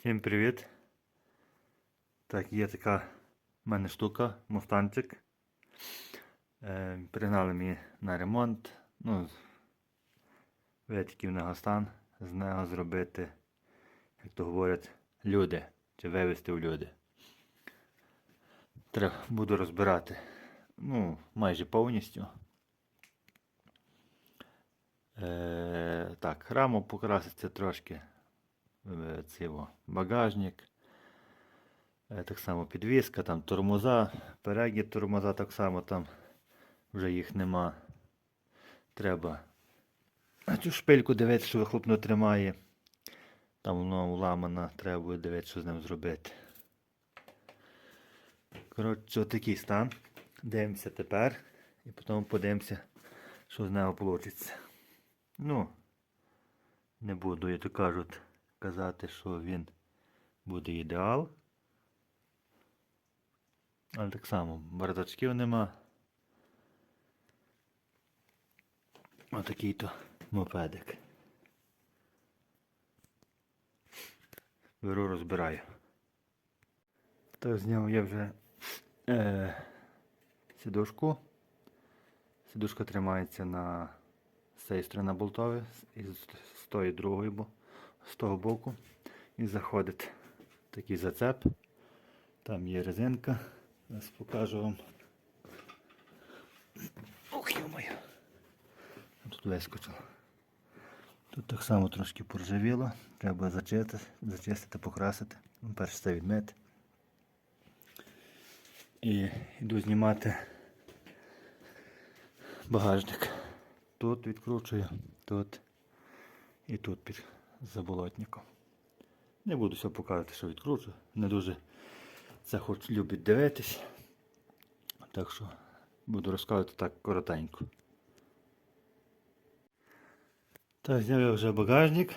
Всім привіт. Так, є така в мене штука, мустанчик. Е, пригнали мені на ремонт. Ну, витіків на стан. З нього зробити, як то говорять, люди. Чи вивезти в люди. Треба буду розбирати. Ну, майже повністю. Е, так, раму покраситься трошки. Е, Цього багажник. Е, Так само підвіска, там тормоза, передні тормоза так само там вже їх нема. Треба цю шпильку дивитися, що вихлопно тримає. Там воно уламана, треба буде дивитися, що з ним зробити. Коротше, отакий стан. Дивимося тепер і потім подивимося, що з нього вийде. Ну, не буду, як то кажуть, казати, що він буде ідеал. Але так само, бардачків нема. Отакий то мопедик. Беру, розбираю. Так, зняв я вже е, сідушку. Сідушка тримається на з цієї сторони болтові і з, тої другої, бо з того боку. І заходить такий зацеп. Там є резинка. Зараз покажу вам. Ох, йо-моє. Тут вискочило. Тут так само трошки поржавіло. Треба зачистити, зачистити, покрасити. Ну, Перше це відмити. І йду знімати багажник. Тут відкручую, тут і тут під заболотником. Не буду все показувати, що відкручую. Не дуже це хоч любить дивитись. Так що буду розказувати так коротенько. Так, зняв я вже багажник.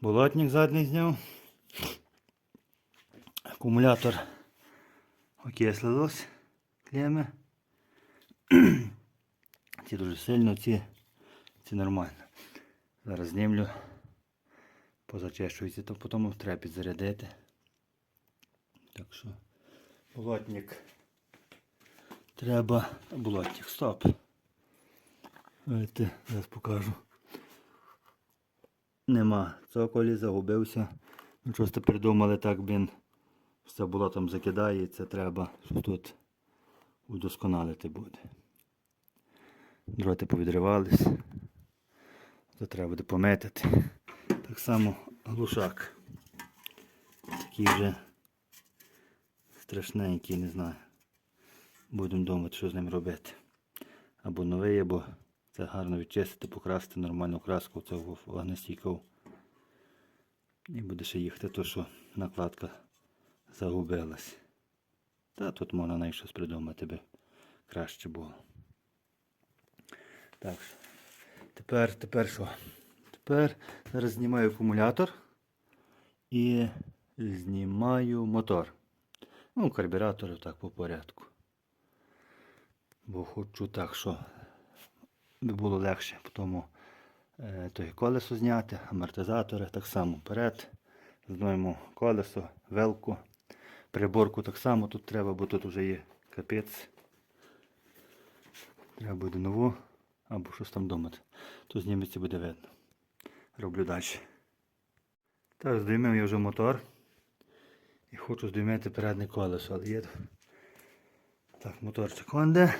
Болотник задній зняв. Акумулятор окислилось клеми. Ці дуже сильно, ці, ці нормально. Зараз знімлю, позачищується, то потім треба підзарядити. Так що болотник треба. Болотник, стоп. Видите, зараз покажу. Нема. Цоколі загубився. Ну, щось то придумали так, він все було там закидається, треба, що тут удосконалити буде. Дроти повідривались. То треба буде пометити. Так само глушак. Такий вже страшненький, не знаю. Будемо думати, що з ним робити. Або новий, або це гарно відчистити, покрасити нормальну краску цього вогнестійков. І буде ще їхати, то що накладка загубилась. Та тут можна навіть щось придумати би краще було. Так. Тепер, тепер що? Тепер зараз знімаю акумулятор і знімаю мотор. Ну, карбюратор так по порядку. Бо хочу так, що було легше. Тому е, то колесо зняти, амортизатори так само вперед. Знімаємо колесо, велку. Приборку так само тут треба, бо тут вже є капець. Треба буде нову або щось там думати. Тут зніметься буде видно. Роблю далі. Так, здіймив я вже мотор. І хочу здіймати переднє колесо, але є. Так, моторчик Honda.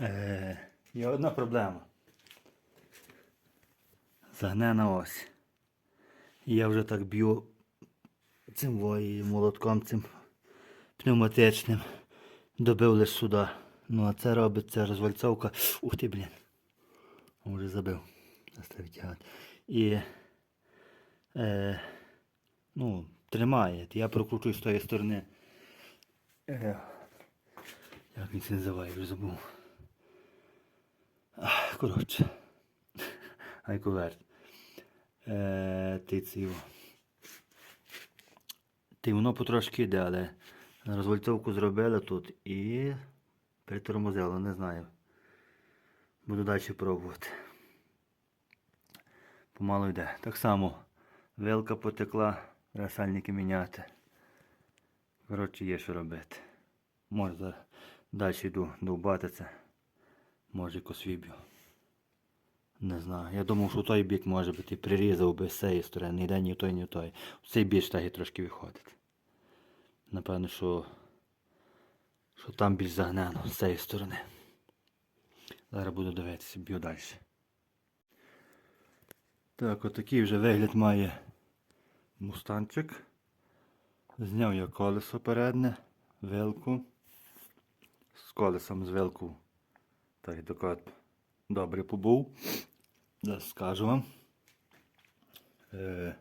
Е, є одна проблема. Загнена ось. І я вже так б'ю цим вої молотком цим пневматичним. Добив лише сюди. Ну а це робиться розвальцовка. Ух ти, блін. Вже забив. Заставить тягати. І е, ну, тримає. Я прокручую з тої сторони. Е, як він це називає, вже забув. Коротше. Айковерт. Е, ти цього. Ти воно потрошки йде, але розвальцовку зробили тут і притормозило, не знаю. Буду далі пробувати. Помало йде. Так само Вилка потекла, сальники міняти. Коротше, є що робити. Може далі йду довбати це. Може якось віб'ю. Не знаю. Я думав, що той бік може бути прирізав би з цієї сторони. Ні йде ні той, ні той. Цей більш так трошки виходить. Напевно, що, що там більш загнено з цієї сторони. Зараз буду дивитися, б'ю далі. Так, отакий вже вигляд має мустанчик. Зняв я колесо передне, вилку. З колесом з вилку. Так так добре побув. Зараз скажу вам. Е,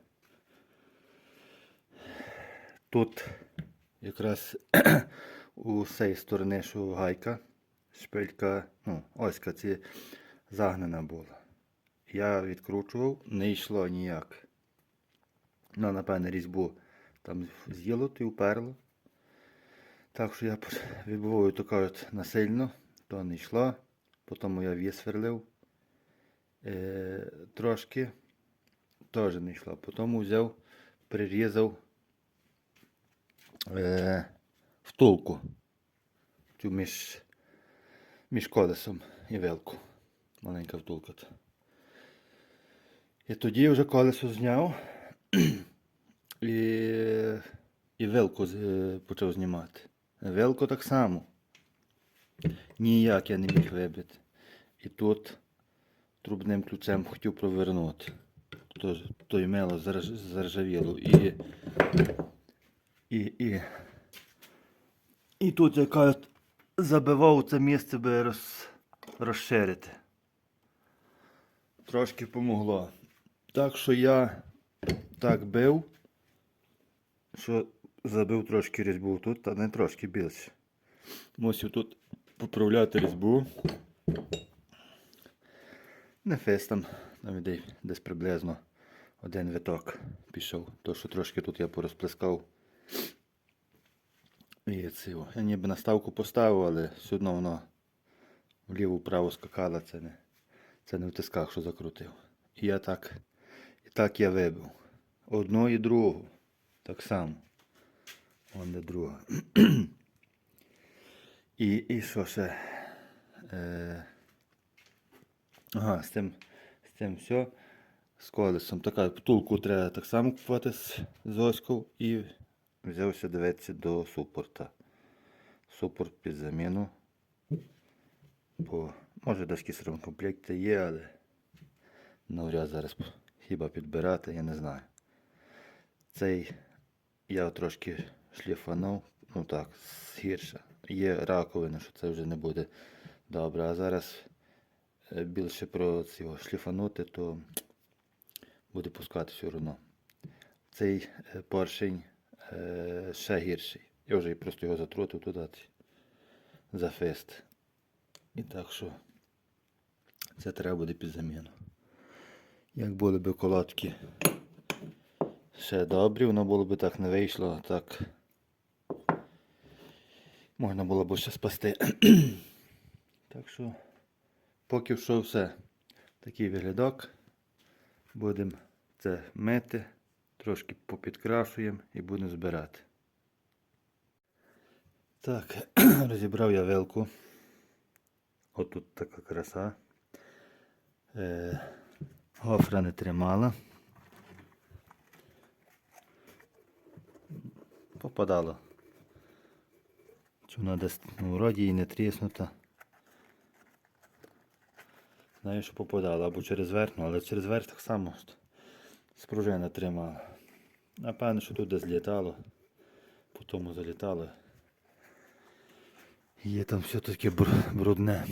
тут якраз у цієї сторони, що гайка, шпилька, ну, оська ці загнена була. Я відкручував, не йшло ніяк. Ну, напевне, різьбу там з'їло і вперло. Так що я вибиваю то кажуть насильно, то не йшло. Потім я висверлив е, трошки, теж не йшло. Потім взяв, прирізав е, втулку цю між, між колесом і вилку. Маленька втулка. І тоді вже колесо зняв і, і вилку е, почав знімати. Вилку так само. Ніяк я не міг вибити. І тут трубним ключем хотів провернути. Тож, то й мело заржавіло. І, і, і, і тут я кажуть, забивав це місце би роз, розширити. Трошки помогло. Так що я так бив, що забив трошки різьбу тут, а не трошки більше. Мусив тут поправляти різьбу. Не фестом, там іде десь приблизно один виток пішов. То, що трошки тут я порозплескав. І цього. Я ніби наставку поставив, але все одно воно вліво-вправо скакало, це не, це не в тисках, що закрутив. І я так, так я вибив. Одну і другу. Так само. Вон де друга. і, і що ще? Е... Ага, з цим, з цим все. З колесом. Така втулку треба так само купувати з, з оською і взявся дивитися до супорта. Супорт під заміну. Бо, може десь якісь комплекти є, але навряд зараз хіба підбирати, я не знаю. Цей я трошки шліфанув, ну так, гірше. Є раковина, що це вже не буде добре. А зараз е, більше про цього шліфанути, то буде пускати все одно. Цей е, поршень е, ще гірший. Я вже просто його затрутив туди за фест. І так що це треба буде під заміну. Як були б колодки ще добрі, воно було б так не вийшло, так можна було б ще спасти. так що поки що все. Такий виглядок. Будемо це мити, трошки попідкрашуємо і будемо збирати. Так, розібрав я вилку. От тут така краса. Е, гофра не тримала. Попадало. Чи вона десь ну, вроді і не тріснута. Знаю, що попадало або через верх, але через верх так само спружина тримала. Напевно, що тут десь злітало, по тому залітало. Є там все таке брудне.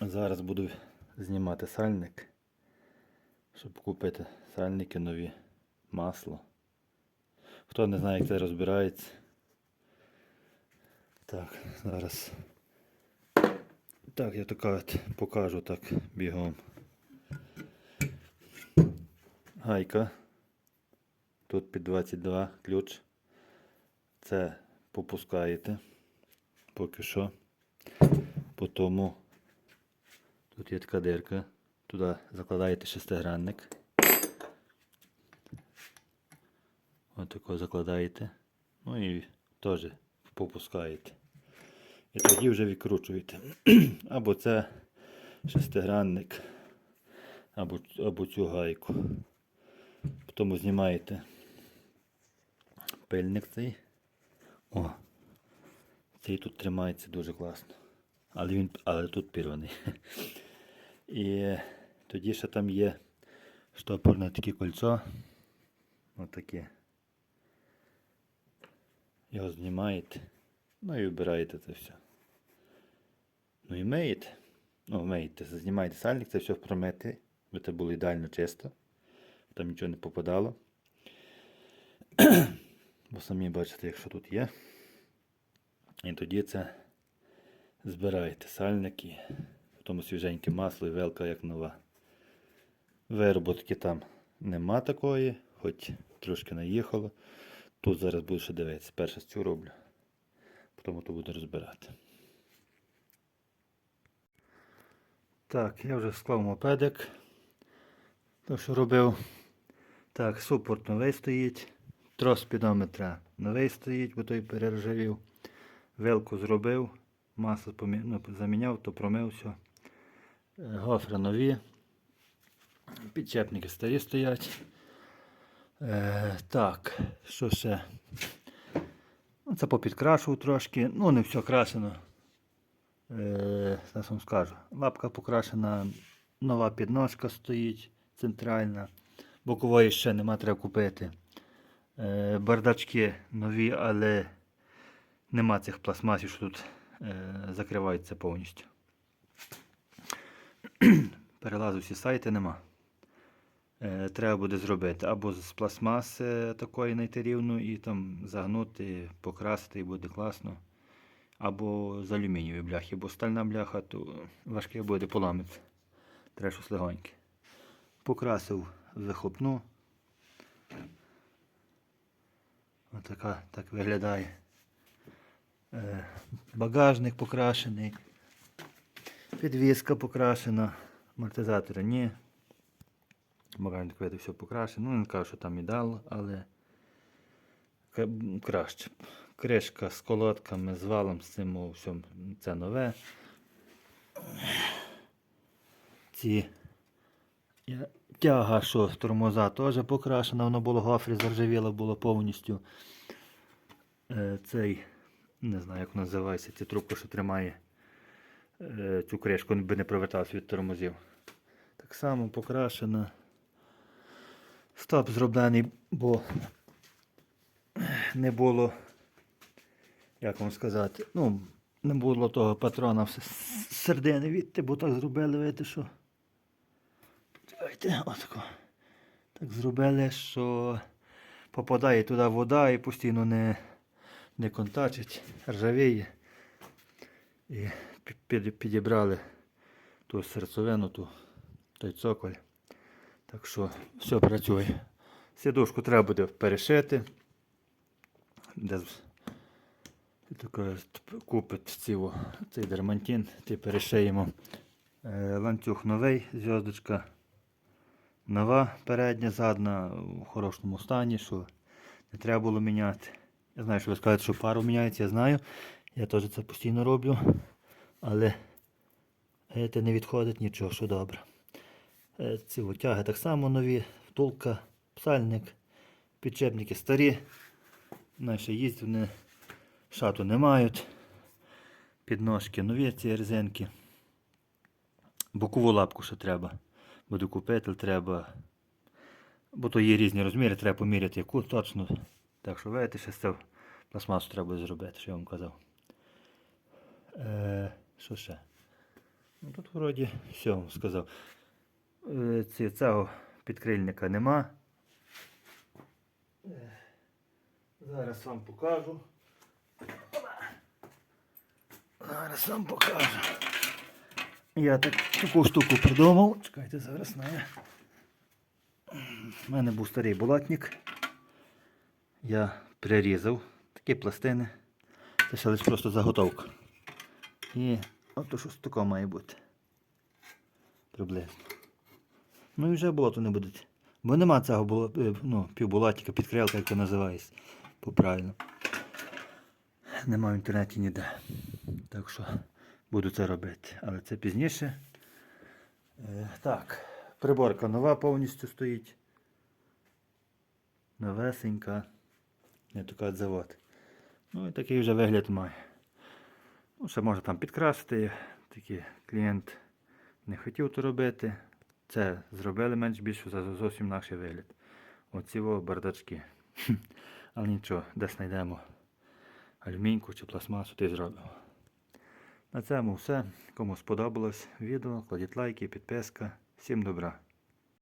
Зараз буду знімати сальник, щоб купити сальники нові, масло. Хто не знає, як це розбирається. Так, зараз. Так, я така покажу так бігом. Гайка. Тут під 22 ключ. Це попускаєте. Поки що. По тому тут є така дирка. Туди закладаєте шестигранник. Отако закладаєте. Ну і теж попускаєте. І тоді вже відкручуєте. Або це шестигранник, або, або цю гайку. Потім знімаєте пильник цей. О, цей тут тримається дуже класно. Але він але тут пірваний. І тоді ще там є штопорне таке кольцо. Отаке. Його знімаєте. Ну і вибираєте це все. Ну і миєте. Ну, миєте, знімаєте сальник, це все промити, бо це було ідеально чисто. Там нічого не попадало. Бо самі бачите, якщо тут є. І тоді це збираєте сальник і потім свіженьке масло і велка як нова. Вироботки там нема такої, хоч трошки наїхало. Тут зараз буду ще дивитися. Перше цю роблю. Потім то буду розбирати. Так, я вже склав мопедик. То, що робив. Так, супорт новий стоїть. Трос спідометра новий стоїть, бо той перержавів. Вилку зробив, масло помі... ну, заміняв, то промив все. Гофри нові. Підчепники старі стоять. Е, так, що ще? Ну, Це попідкрашував трошки. Ну, не все крашено. Е, зараз вам скажу. Лапка покрашена, нова підножка стоїть центральна. Бокової ще нема, треба купити. Е, бардачки нові, але нема цих пластмасів, що тут е, закриваються повністю. Перелазу всі сайти нема. Е, треба буде зробити або з пластмаси такої знайти рівну і там загнути, покрасити і буде класно. Або з алюмінієвої бляхи, бо стальна бляха, то важке буде поламити. Треба щось. Покрасив вихлопну. Отака так виглядає. Е, багажник покрашений. Підвіска покрашена. Амортизатори ні. Багажник видно все покрашено. Ну, не кажу, що там ідеал, але краще. Кришка з колодками, з валом, з цим о, всьом. Це нове. Ці тяга, що тормоза теж покрашена, воно було гофрі, заржавіло було повністю. Е, цей, не знаю, як називається, ця трубка, що тримає е, цю кришку, би не провертався від тормозів. Так само покрашена. Стоп зроблений, бо не було, як вам сказати, ну, не було того патрона з середини відти, бо так зробили, видите, що. Чекайте, отако. Так зробили, що попадає туди вода і постійно не, не контачить, ржавіє. І підібрали ту серцевину, ту, той цоколь. Так що все працює. Сідушку треба буде перешити. Де купить цього, цей дермантин, ти перешиємо. Е, Ланцюг новий, зв'язочка нова, передня, задна в хорошому стані, що не треба було міняти. Я знаю, що ви скажете, що пару міняється, я знаю. Я теж це постійно роблю. Але це не відходить нічого, що добре. Е, Ці тяги так само нові, втулка, псальник, підчепники старі. Наші їздять, вони шату не мають. Підножки нові ці резинки. Бокову лапку ще треба. Буду купити, треба. Бо то є різні розміри, треба поміряти яку точно. Так що видите, ще з пластмасу треба зробити, що я вам казав. Е, що ще? Ну тут вроді все вам сказав. Е, цього підкрильника нема. Е, Зараз вам покажу. Зараз вам покажу. Я так, таку штуку придумав. Чекайте, зараз знаю. У мене був старий булатник. Я прирізав такі пластини. Це ще лише просто заготовка. І от щось таке має бути. Приблизно. Ну і вже болото не буде Бо нема цього було, е, ну, півбулатика, підкрилка, як це називається по-правильно. Нема в інтернеті ніде. Так що буду це робити. Але це пізніше. Е, так, приборка нова повністю стоїть. Новесенька. Не така завод. Ну і такий вже вигляд має. Ну, ще можна там підкрасити. Такий клієнт не хотів то робити. Це зробили менш більше за зовсім інакший вигляд. Оці бардачки. Але нічого, де знайдемо алюміньку чи пластмасу, ти зробимо. На цьому все. Кому сподобалось відео, кладіть лайки, підписка. Всім добра.